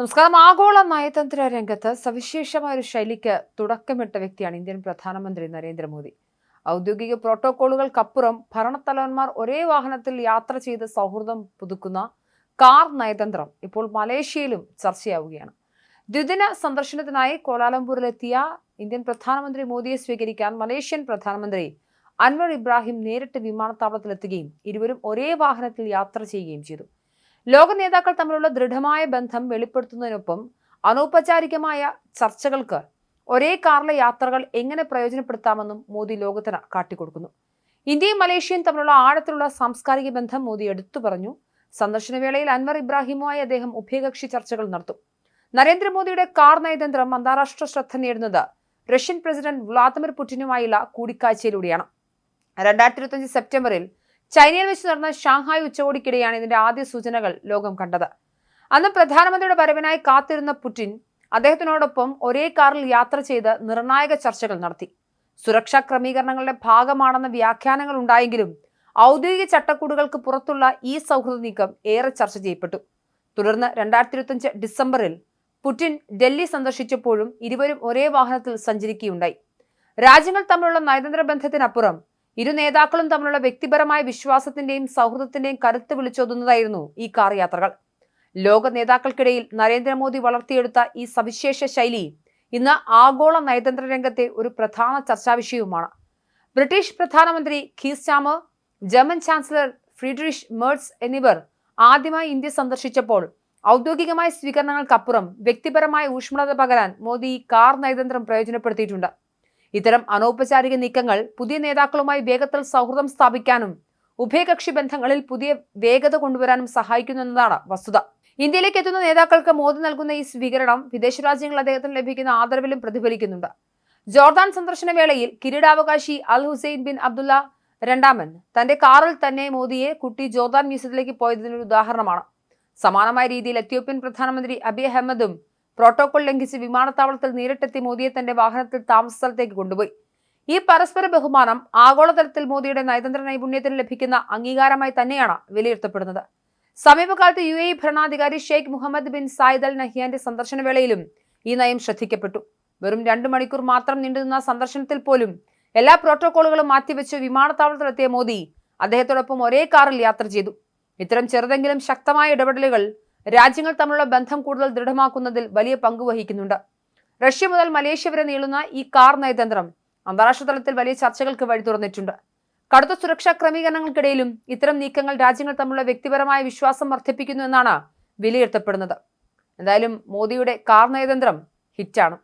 നമസ്കാരം. ആഗോള നയതന്ത്ര രംഗത്ത് സവിശേഷമായ ഒരു ശൈലിക്ക് തുടക്കമിട്ട വ്യക്തിയാണ് ഇന്ത്യൻ പ്രധാനമന്ത്രി നരേന്ദ്രമോദി. ഔദ്യോഗിക പ്രോട്ടോക്കോളുകൾക്കപ്പുറം ഭരണത്തലവന്മാർ ഒരേ വാഹനത്തിൽ യാത്ര ചെയ്ത് സൗഹൃദം പുതുക്കുന്ന കാർ നയതന്ത്രം ഇപ്പോൾ മലേഷ്യയിലും ചർച്ചയാവുകയാണ്. ദ്വിദിന സന്ദർശനത്തിനായി കോലാലംപൂരിലെത്തിയ ഇന്ത്യൻ പ്രധാനമന്ത്രി മോദിയെ സ്വീകരിക്കാൻ മലേഷ്യൻ പ്രധാനമന്ത്രി അൻവർ ഇബ്രാഹിം നേരിട്ട് വിമാനത്താവളത്തിലെത്തുകയും ഇരുവരും ഒരേ വാഹനത്തിൽ യാത്ര ചെയ്യുകയും ചെയ്തു. ലോക നേതാക്കൾ തമ്മിലുള്ള ദൃഢമായ ബന്ധം വെളിപ്പെടുത്തുന്നതിനൊപ്പം അനൗപചാരികമായ ചർച്ചകൾക്ക് ഒരേ കാറിലെ യാത്രകൾ എങ്ങനെ പ്രയോജനപ്പെടുത്താമെന്നും മോദി ലോകത്തിന് കാട്ടിക്കൊടുക്കുന്നു. ഇന്ത്യയും മലേഷ്യയും തമ്മിലുള്ള ആഴത്തിലുള്ള സാംസ്കാരിക ബന്ധം മോദി എടുത്തു പറഞ്ഞു. സന്ദർശനവേളയിൽ അൻവർ ഇബ്രാഹിമുമായി അദ്ദേഹം ഉഭയകക്ഷി ചർച്ചകൾ നടത്തും. നരേന്ദ്രമോദിയുടെ കാർ നയതന്ത്രം അന്താരാഷ്ട്ര ശ്രദ്ധ നേടുന്നത് റഷ്യൻ പ്രസിഡന്റ് വ്ളാദിമിർ പുടിനുമായുള്ള കൂടിക്കാഴ്ചയിലൂടെയാണ്. രണ്ടായിരത്തി ഇരുപത്തഞ്ച് സെപ്റ്റംബറിൽ ചൈനയിൽ വെച്ച് നടന്ന ഷാങ്ഹായ് ഉച്ചകോടിക്കിടെയാണ് ഇതിന്റെ ആദ്യ സൂചനകൾ ലോകം കണ്ടത്. അന്ന് പ്രധാനമന്ത്രിയുടെ വരവിനായി കാത്തിരുന്ന പുടിൻ അദ്ദേഹത്തിനോടൊപ്പം ഒരേ കാറിൽ യാത്ര ചെയ്ത് നിർണായക ചർച്ചകൾ നടത്തി. സുരക്ഷാ ക്രമീകരണങ്ങളുടെ ഭാഗമാണെന്ന വ്യാഖ്യാനങ്ങൾ ഉണ്ടായെങ്കിലും ഔദ്യോഗിക ചട്ടക്കൂടുകൾക്ക് പുറത്തുള്ള ഈ സൗഹൃദ നീക്കം ഏറെ ചർച്ച ചെയ്യപ്പെട്ടു. തുടർന്ന് രണ്ടായിരത്തി ഇരുപത്തിയഞ്ച് ഡിസംബറിൽ പുടിൻ ഡൽഹി സന്ദർശിച്ചപ്പോഴും ഇരുവരും ഒരേ വാഹനത്തിൽ സഞ്ചരിക്കുകയുണ്ടായി. രാജ്യങ്ങൾ തമ്മിലുള്ള നയതന്ത്ര ബന്ധത്തിനപ്പുറം ഇരു നേതാക്കളും തമ്മിലുള്ള വ്യക്തിപരമായ വിശ്വാസത്തിന്റെയും സൗഹൃദത്തിന്റെയും കരുത്ത് വിളിച്ചോതുന്നതായിരുന്നു ഈ കാർ യാത്രകൾ. ലോക നേതാക്കൾക്കിടയിൽ നരേന്ദ്രമോദി വളർത്തിയെടുത്ത ഈ സവിശേഷ ശൈലി ഇന്ന് ആഗോള നയതന്ത്ര രംഗത്തെ ഒരു പ്രധാന ചർച്ചാ വിഷയവുമാണ് ബ്രിട്ടീഷ് പ്രധാനമന്ത്രി Keir Starmer German chancellor Friedrich Merz എന്നിവർ ആദ്യമായി ഇന്ത്യ സന്ദർശിച്ചപ്പോൾ ഔദ്യോഗികമായ സ്വീകരണങ്ങൾക്കപ്പുറം വ്യക്തിപരമായ ഊഷ്മളത പകരാൻ മോദി കാർ നയതന്ത്രം പ്രയോജനപ്പെടുത്തിയിട്ടുണ്ട്. ഇത്തരം അനൗപചാരിക നീക്കങ്ങൾ പുതിയ നേതാക്കളുമായി വേഗത്തിൽ സൗഹൃദം സ്ഥാപിക്കാനും ഉഭയകക്ഷി ബന്ധങ്ങളിൽ പുതിയ വേഗത കൊണ്ടുവരാനും സഹായിക്കുന്നു എന്നതാണ് വസ്തുത. ഇന്ത്യയിലേക്ക് എത്തുന്ന നേതാക്കൾക്ക് മോദി നൽകുന്ന ഈ സ്വീകരണം വിദേശ രാജ്യങ്ങൾ അദ്ദേഹത്തിന് ലഭിക്കുന്ന ആദരവിലും പ്രതിഫലിക്കുന്നുണ്ട്. ജോർദാൻ സന്ദർശന വേളയിൽ കിരീടാവകാശി അൽ ഹുസൈൻ ബിൻ അബ്ദുള്ള രണ്ടാമൻ തന്റെ കാറിൽ തന്നെ മോദിയെ കുട്ടി ജോർദാൻ മ്യൂസിയത്തിലേക്ക് പോയതിനൊരു ഉദാഹരണമാണ്. സമാനമായ രീതിയിൽ എത്യോപ്യൻ പ്രധാനമന്ത്രി അബി അഹമ്മദും പ്രോട്ടോകോൾ ലംഘിച്ച് വിമാനത്താവളത്തിൽ നേരിട്ടെത്തി മോദിയെ തന്റെ വാഹനത്തിൽ താമസ സ്ഥലത്തേക്ക് കൊണ്ടുപോയി. ഈ പരസ്പര ബഹുമാനം ആഗോളതലത്തിൽ മോദിയുടെ നയതന്ത്ര നൈപുണ്യത്തിന് ലഭിക്കുന്ന അംഗീകാരമായി തന്നെയാണ് വിലയിരുത്തപ്പെടുന്നത്. സമീപകാലത്ത് യു എ ഭരണാധികാരി Sheikh Muhammad bin Zayed Al നഹിയാന്റെ സന്ദർശന വേളയിലും ഈ നയം ശ്രദ്ധിക്കപ്പെട്ടു. വെറും രണ്ടു മണിക്കൂർ മാത്രം നീണ്ടുനിന്ന സന്ദർശനത്തിൽ പോലും എല്ലാ പ്രോട്ടോകോളുകളും മാറ്റിവെച്ച് വിമാനത്താവളത്തിലെത്തിയ മോദി അദ്ദേഹത്തോടൊപ്പം ഒരേ കാറിൽ യാത്ര ചെയ്തു. ഇത്തരം ചെറുതെങ്കിലും ശക്തമായ ഇടപെടലുകൾ രാജ്യങ്ങൾ തമ്മിലുള്ള ബന്ധം കൂടുതൽ ദൃഢമാക്കുന്നതിൽ വലിയ പങ്ക് വഹിക്കുന്നുണ്ട്. റഷ്യ മുതൽ മലേഷ്യ വരെ നീളുന്ന ഈ കാർ നയതന്ത്രം അന്താരാഷ്ട്ര തലത്തിൽ വലിയ ചർച്ചകൾക്ക് വഴി തുറന്നിട്ടുണ്ട്. കടുത്ത സുരക്ഷാ ക്രമീകരണങ്ങൾക്കിടയിലും ഇത്തരം നീക്കങ്ങൾ രാജ്യങ്ങൾ തമ്മിലുള്ള വ്യക്തിപരമായ വിശ്വാസം വർദ്ധിപ്പിക്കുന്നു എന്നാണ് വിലയിരുത്തപ്പെടുന്നത്. എന്തായാലും മോദിയുടെ കാർ നയതന്ത്രം ഹിറ്റാണ്.